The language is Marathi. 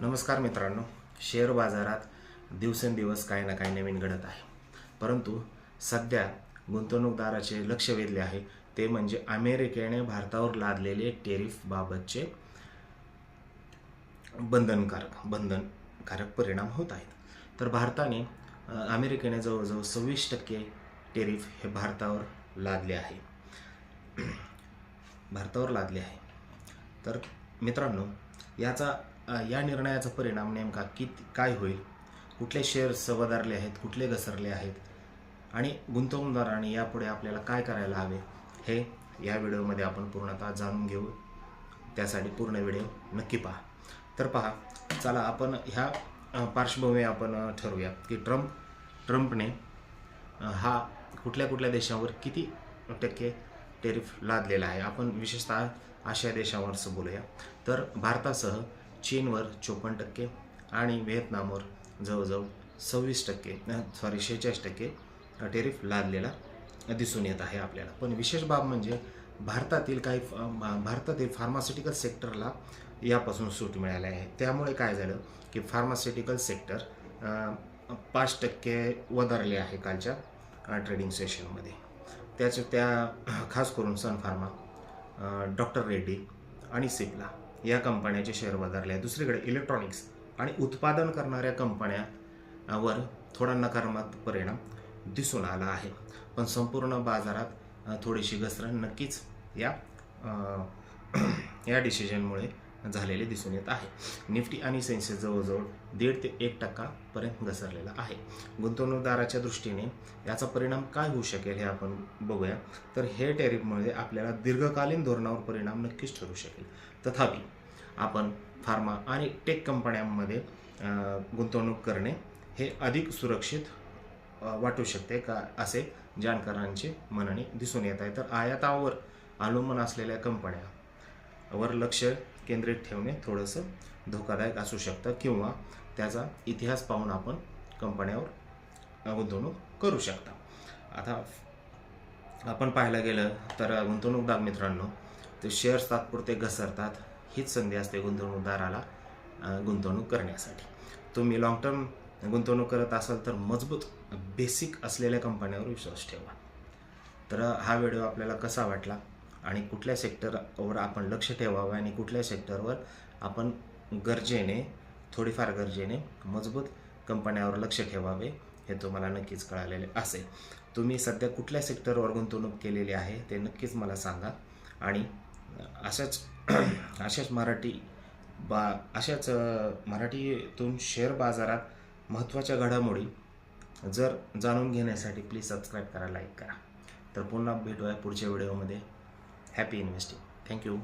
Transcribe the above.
नमस्कार मित्रांनो शेअर बाजारात दिवसेंदिवस काही ना काही नवीन घडत आहे. परंतु सध्या गुंतवणूकदाराचे लक्ष वेधले आहे. ते म्हणजे अमेरिकेने भारतावर लादलेले टेरिफबाबतचे बंधनकारक बंधनकारक परिणाम होत आहेत. तर भारताने अमेरिकेने जवळजवळ सव्वीस टक्के टेरिफ हे भारतावर लादले आहे. भारतावर लादले आहे. तर मित्रांनो याचा या निर्णयाचा परिणाम नेमका किती काय होईल? कुठले शेअर्स वधारले आहेत? कुठले घसरले आहेत? आणि गुंतवणूकदारांनी यापुढे आपल्याला काय करायला हवे? हे या व्हिडिओमध्ये आपण पूर्णतः जाणून घेऊ. त्यासाठी पूर्ण व्हिडिओ नक्की पहा. तर पहा चला आपण ह्या पार्श्वभूमी आपण ठरवूया की ट्रम्प ट्रम्पने हा कुठल्या कुठल्या देशावर किती टक्के टेरिफ लादलेला आहे? आपण विशेषतः आशिया देशावरच बोलूया. तर भारतासह चीनवर चोपन्न टक्के आणि व्हिएतनामवर जवळजवळ सव्वीस टक्के सॉरी शेहेचाळीस टक्के टेरिफ लादलेला दिसून येत आहे आपल्याला. पण विशेष बाब म्हणजे भारतातील काही भारतातील फार्मास्युटिकल सेक्टरला यापासून सूट मिळाली आहे. त्यामुळे काय झालं की फार्मास्युटिकल सेक्टर पाच टक्के वधारले आहे कालच्या ट्रेडिंग सेशनमध्ये त्याच त्या खास करून सन फार्मा डॉक्टर रेड्डी आणि सिप्ला या कंपन्याचे शेअर वधारले आहेत. दुसरीकडे इलेक्ट्रॉनिक्स आणि उत्पादन करणाऱ्या कंपन्यावर थोडा नकारात्मक परिणाम दिसून आला आहे. पण संपूर्ण बाजारात थोडीशी घसरण नक्कीच या या डिसिजनमुळे झालेले दिसून येत आहे. निफ्टी आणि सेन्सेस जवळजवळ दीड ते एक टक्कापर्यंत घसरलेला आहे. गुंतवणूकदाराच्या दृष्टीने याचा परिणाम काय होऊ शकेल हे आपण बघूया. तर हे टॅरिफमुळे आपल्याला दीर्घकालीन धोरणावर परिणाम नक्कीच ठरू शकेल. तथापि आपण फार्मा आणि टेक कंपन्यांमध्ये गुंतवणूक करणे हे अधिक सुरक्षित वाटू शकते का असे जाणकारांचे म्हणणे दिसून येत आहे. तर आयातावर अवलंबून असलेल्या कंपन्यावर लक्ष केंद्रित ठेवणे थोडंसं धोकादायक असू शकतं किंवा त्याचा इतिहास पाहून आपण कंपन्यावर गुंतवणूक करू शकता. आता आपण पाहायला गेलं तर गुंतवणूकदार मित्रांनो ते शेअर्स तात्पुरते घसरतात. हीच संधी असते गुंतवणूकदाराला गुंतवणूक करण्यासाठी. तुम्ही लॉंग टर्म गुंतवणूक करत असाल तर मजबूत बेसिक असलेल्या कंपन्यावर विश्वास ठेवा. तर हा व्हिडिओ आपल्याला कसा वाटला आणि कुठल्या सेक्टरवर आपण लक्ष ठेवावं आणि कुठल्या सेक्टरवर आपण गरजेने थोडीफार गरजेने मजबूत कंपन्यावर लक्ष ठेवावे हे तुम्हाला नक्कीच कळालेले असेल. तुम्ही सध्या कुठल्या सेक्टरवर गुंतवणूक केलेली आहे ते नक्कीच मला सांगा आणि अशाच अशाच मराठी बा अशाच मराठीतून शेअर बाजारात महत्त्वाच्या घडामोडी जर जाणून घेण्यासाठी प्लीज सबस्क्राईब करा लाईक करा. तर पुन्हा भेटूया पुढच्या व्हिडिओमध्ये हॅपी इन्व्हेस्टिंग थँक्यू